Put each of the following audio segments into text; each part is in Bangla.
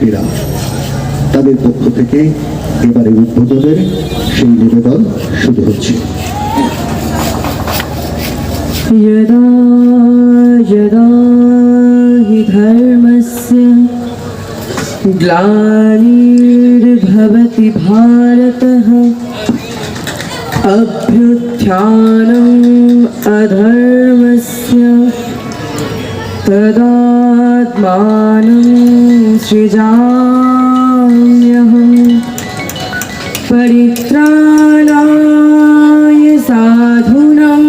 এরা তাদের পক্ষ থেকে এবারে উদ্বোধনের সেই নিবেদন শুরু হচ্ছে यदा यदा हि धर्मस्य ग्लानिर्भवति भारतः अभ्युत्थानम् अधर्मस्य तदात्मानं सृजाम्यहम् परित्राणाय साधूनां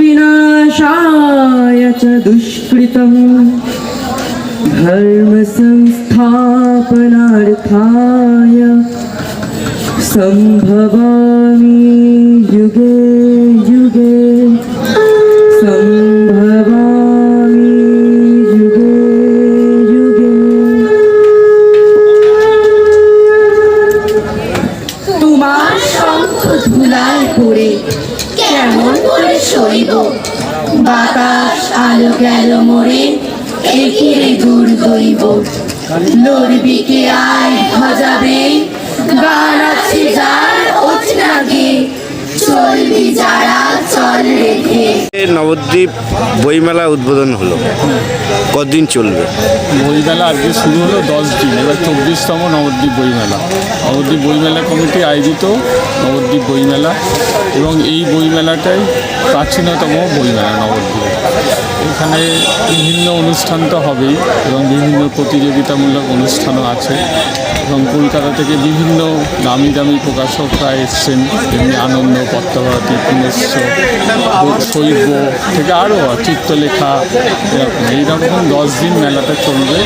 विनाशाय च दुष्कृतम् धर्मसंस्थापनार्थाय सम्भवामि युगे युगे। কেমন করে সইব? বাতাস আলো গেল মরে, একিরে দূর দইব। লড়বি কে আয় ভজাবে? গান আছে যার ওঠ লাগে চলবি যায় নবদ্বীপ বইমেলা উদ্বোধন হলো। কদিন চলবে? বইমেলা আজকে শুরু হলো দশ দিন, এবার চব্বিশতম নবদ্বীপ বইমেলা। নবদ্বীপ বইমেলা কমিটি আয়োজিত নবদ্বীপ বইমেলা এবং এই বইমেলাটাই প্রাচীনতম বইমেলা নবদ্বীপে। এখানে বিভিন্ন অনুষ্ঠান তো হবেই এবং বিভিন্ন প্রতিযোগিতামূলক অনুষ্ঠানও আছে এবং কলকাতা থেকে বিভিন্ন দামি দামি প্রকাশকরা এসছেন, যেমনি আনন্দ পত্রভারতী পুনশ্চ শৈব থেকে আরও চিত্রলেখা, এরকম। এইরকম দশ দিন মেলাটা চলবে।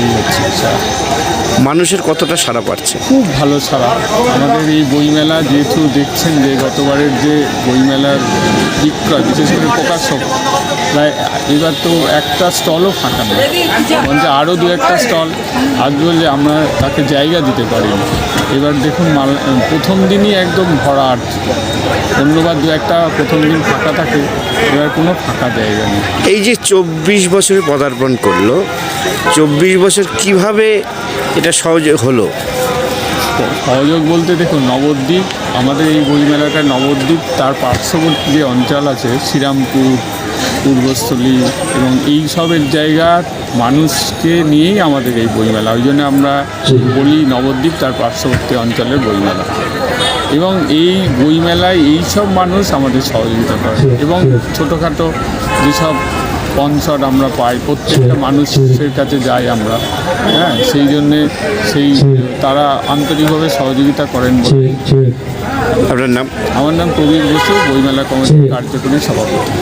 এই হচ্ছে মানুষের কতটা সাড়া পাচ্ছে খুব ভালো ছাড়া আমাদের এই বইমেলা যেহেতু দেখছেন যে গতবারের যে বইমেলার বিক্রয় বিশেষ করে প্রকাশক প্রায় এবার তো একটা স্টলও ফাঁকা নেই। বরঞ্চ আরও দু একটা স্টল আগে বললে আমরা তাকে জায়গা দিতে পারিনি। এবার দেখুন মাল প্রথম দিনই একদম ভরা ভরাট অন্যবার দু একটা প্রথম দিন ফাঁকা থাকে এবার কোনো ফাঁকা জায়গা নেই। এই যে চব্বিশ বছরে পদার্পণ করল চব্বিশ বছর কীভাবে এটা সহযোগ হলো। সহযোগ বলতে দেখুন, নবদ্বীপ, আমাদের এই বইমেলাটা নবদ্বীপ, তার পার্শ্ববর্তী যে অঞ্চল আছে, শ্রীরামপুর, পূর্বস্থলী এবং এই সবের জায়গার মানুষকে নিয়েই আমাদের এই বইমেলা ওই জন্য আমরা বলি নবদ্বীপ, তার পার্শ্ববর্তী অঞ্চলের বইমেলা এবং এই বইমেলায় এই সব মানুষ আমাদের সহযোগিতা করে। এবং ছোটোখাটো যেসব স্পন্সর আমরা পাই প্রত্যেকটা মানুষের কাছে যাই আমরা। হ্যাঁ সেই জন্যে সেই তারা আন্তরিকভাবে সহযোগিতা করেন বলে। আপনার নাম? আমার নাম কবির বসু বইমেলা কমিটির কার্যকরী সভাপতি।